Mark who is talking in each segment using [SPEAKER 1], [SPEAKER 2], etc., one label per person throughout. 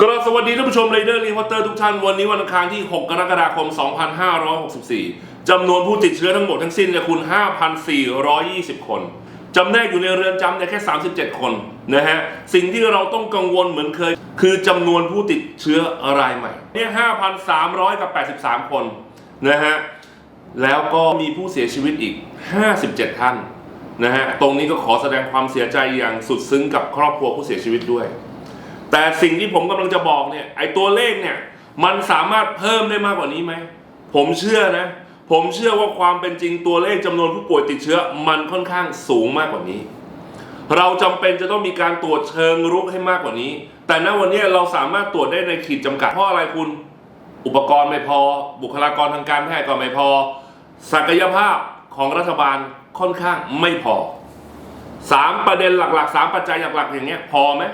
[SPEAKER 1] กราบสวัสดีท่านผู้ชมไรเดอร์รีพอร์เตอร์ทุกท่าน วันนี้วันอังคารที่ 6 กรกฎาคม 2564 จำนวนผู้ติดเชื้อทั้งหมดทั้งสิ้นเนี่ยคุณ 5,420 คนจำแนกอยู่ในเรือนจำเนี่ยแค่ 37 คนนะฮะ สิ่งที่เราต้องกังวลเหมือนเคย คือจำนวนผู้ติดเชื้อรายใหม่เนี่ย5,300 กับ 83 คนนะฮะ แล้วก็มีผู้เสียชีวิตอีก 57 ท่านนะฮะ ตรงนี้ก็ขอแสดงความเสียใจอย่างสุดซึ้งกับครอบครัวผู้เสียชีวิตด้วย แต่สิ่งที่ผมกำลังจะบอกเนี่ยไอตัวเลขเนี่ยมันสามารถเพิ่มได้มากกว่านี้ไหม ผมเชื่อนะ ผมเชื่อว่าความเป็นจริงตัวเลขจำนวนผู้ป่วยติดเชื้อ มันค่อนข้างสูงมากกว่านี้ เราจำเป็นจะต้องมีการตรวจเชิงรุกให้มากกว่านี้ แต่ณวันนี้เราสามารถตรวจได้ในขีดจำกัดเพราะอะไรคุณ อุปกรณ์ไม่พอ บุคลากรทางการแพทย์ก็ไม่พอ ศักยภาพของรัฐบาลค่อนข้างไม่พอสามประเด็นหลักๆสามปัจจัยหลักๆอย่างเงี้ยพอไหม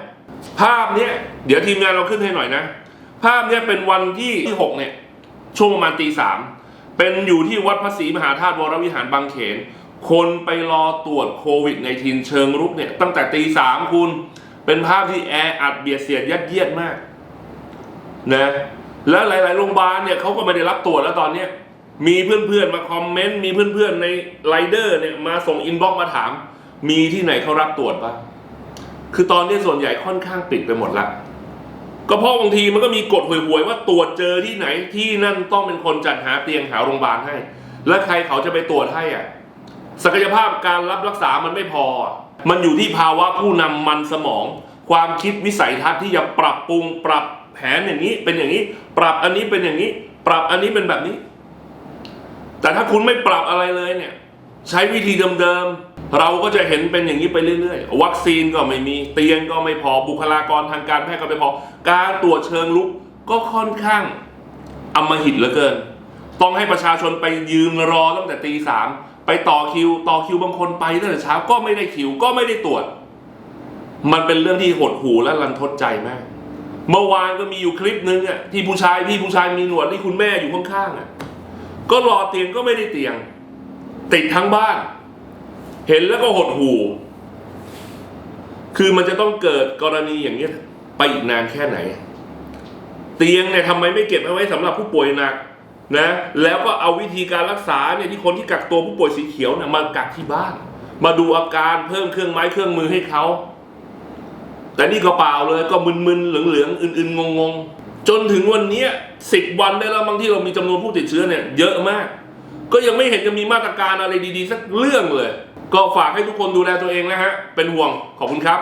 [SPEAKER 1] ภาพเนี้ยเดี๋ยวทีมงานเราขึ้นให้หน่อยนะ ภาพเนี้ยเป็นวันที่ที่หกเนี่ย ช่วงประมาณตีสามเป็นอยู่ที่วัดพระศรีมหาธาตุวรวิหารบางเขน คนไปรอตรวจโควิดในทีนเชิงรุกเนี่ย ตั้งแต่ตีสามคุณ เป็นภาพที่แออัดเบียดเสียดยัดเยียดมากนะแล้วหลาย ๆ โรงพยาบาลเนี่ยเขาก็ไม่ได้รับตรวจแล้วตอนเนี้ยมีเพื่อน ๆ มาคอมเมนต์ มีเพื่อน ๆ ในไลเดอร์เนี่ยมาส่งอินบ็อกซ์มาถาม มีที่ไหนเขารับตรวจปะ คือตอนนี้ส่วนใหญ่ค่อนข้างปิดไปหมดละก็เพราะบางทีมันก็มีกฎห่วยๆว่าตรวจเจอที่ไหนที่นั่นต้องเป็นคนจัดหาเตียงหาโรงพยาบาลให้ แล้วใครเขาจะไปตรวจให้อะศักยภาพการรับรักษามันไม่พอ มันอยู่ที่ภาวะผู้นำมันสมอง ความคิดวิสัยทัศน์ที่จะปรับปรุงปรับแผนอย่างนี้ เป็นอย่างนี้ ปรับอันนี้เป็นอย่างนี้ ปรับอันนี้เป็นแบบนี้ แต่ถ้าคุณไม่ปรับอะไรเลยเนี่ย ใช้วิธีเดิมๆ เราก็จะเห็นเป็นอย่างนี้ไปเรื่อยๆ วัคซีนก็ไม่มีเตียงก็ไม่พอบุคลากรทางการแพทย์ก็ไม่พอ การตรวจเชิงลุกก็ค่อนข้างอำมหิตเหลือเกิน ต้องให้ประชาชนไปยืนรอตั้งแต่ตีสามไปต่อคิว ต่อคิวบางคนไปตั้งแต่เช้าก็ไม่ได้คิวก็ไม่ได้ตรวจ มันเป็นเรื่องที่หดหูและรันทดใจมาก เมื่อวานก็มีอยู่คลิปนึงอะที่ผู้ชายพี่ผู้ชายมีหนวดที่คุณแม่อยู่ข้างๆอะก็รอเตียงก็ไม่ได้เตียง ติดทั้งบ้าน เห็นแล้วก็หดหูคือมันจะต้องเกิดกรณีอย่างนี้ไปอีกนานแค่ไหน เตียงเนี่ยทำไมไม่เก็บเอาไว้สำหรับผู้ป่วยหนักนะ แล้วก็เอาวิธีการรักษาเนี่ยที่คนที่กักตัวผู้ป่วยสีเขียวเนี่ยมากักที่บ้าน มาดูอาการเพิ่มเครื่องไม้เครื่องมือให้เขาแต่นี่ก็เปล่าเลยก็มึนๆเหลืองๆอื่นๆงงๆ จนถึงวันนี้สิบวันได้แล้วบางที่เรามีจำนวนผู้ติดเชื้อเนี่ยเยอะมาก ก็ยังไม่เห็นจะมีมาตรการอะไรดีๆ สักเรื่องเลย ก็ฝากให้ทุกคนดูแลตัวเองนะฮะ เป็นห่วงขอบคุณครับ